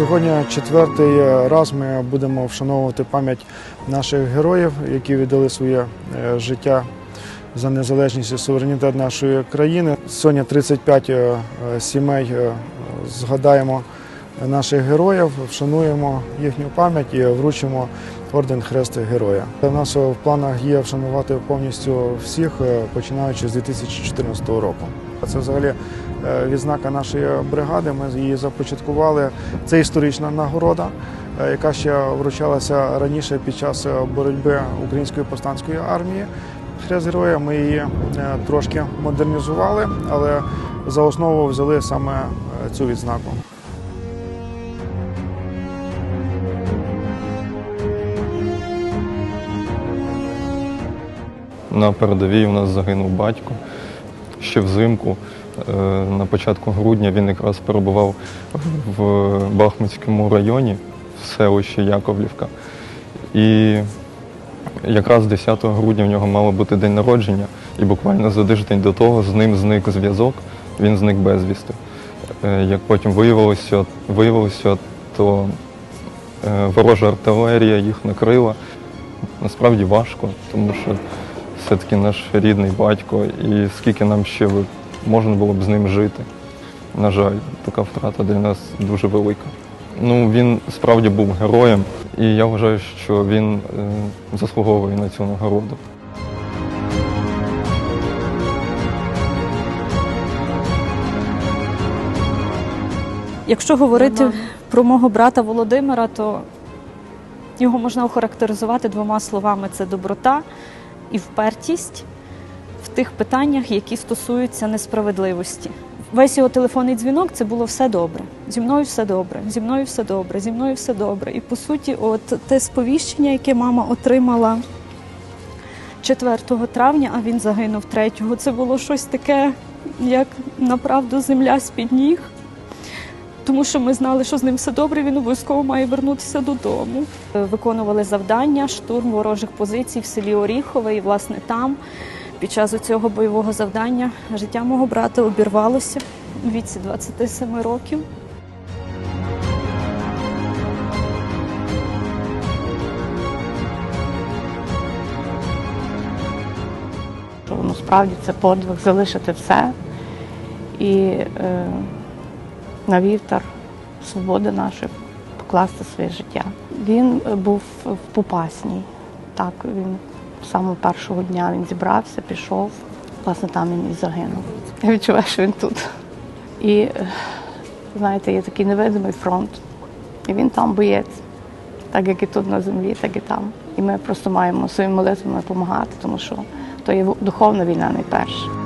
Сьогодні четвертий раз ми будемо вшановувати пам'ять наших героїв, які віддали своє е, життя за незалежність і суверенітет нашої країни. Сьогодні 35 е, сімей е, згадаємо наших героїв, вшануємо їхню пам'ять і вручимо орден Хрест Героя. У нас в планах є вшанувати повністю всіх, е, починаючи з 2014 року. Це взагалі е, відзнака нашої бригади. Ми її започаткували. Це історична нагорода, е, яка ще вручалася раніше під час боротьби української повстанської армії. Хрест героя ми її трошки модернізували, але за основу взяли саме цю відзнаку. На передовій у нас загинув батько. Ще взимку, е, на початку грудня, він якраз перебував в Бахмутському районі, в селищі Яковлівка. І якраз 10 грудня в нього мало бути день народження, і буквально за тиждень до того з ним зник зв'язок, він зник безвісти. Е, Як потім виявилося, виявилося то е, ворожа артилерія їх накрила. Насправді важко, тому що все-таки наш рідний батько, і скільки нам ще можна було б з ним жити. На жаль, така втрата для нас дуже велика. Ну, він справді був героєм, і я вважаю, що він е, заслуговує на цю нагороду. Якщо говорити про мого брата Володимира, то його можна охарактеризувати двома словами: це доброта і впертість в тих питаннях, які стосуються несправедливості. Весь його телефонний дзвінок це було все добре. Зі мною все добре, зі мною все добре, зі мною все добре. І по суті, от те сповіщення, яке мама отримала 4 травня, а він загинув 3, це було щось таке, як направду земля з-під ніг тому що ми знали, що з ним все добре, він обов'язково має вернутися додому. Виконували завдання, штурм ворожих позицій в селі Оріхове, і власне там, під час цього бойового завдання, життя мого брата обірвалося у віці 27 років. насправді це подвиг залишити все і е, на вівтар свободи нашої покласти своє життя. Він е, був в Попасній. Так, він з самого першого дня він зібрався, пішов. Власне, там він і загинув. Я відчуваю, що він тут. І е, знаєте, є такий невидимий фронт. І він там боєць, так як і тут на землі, так і там. І ми просто маємо своїми молитвами допомагати, тому що то є духовна війна найперше.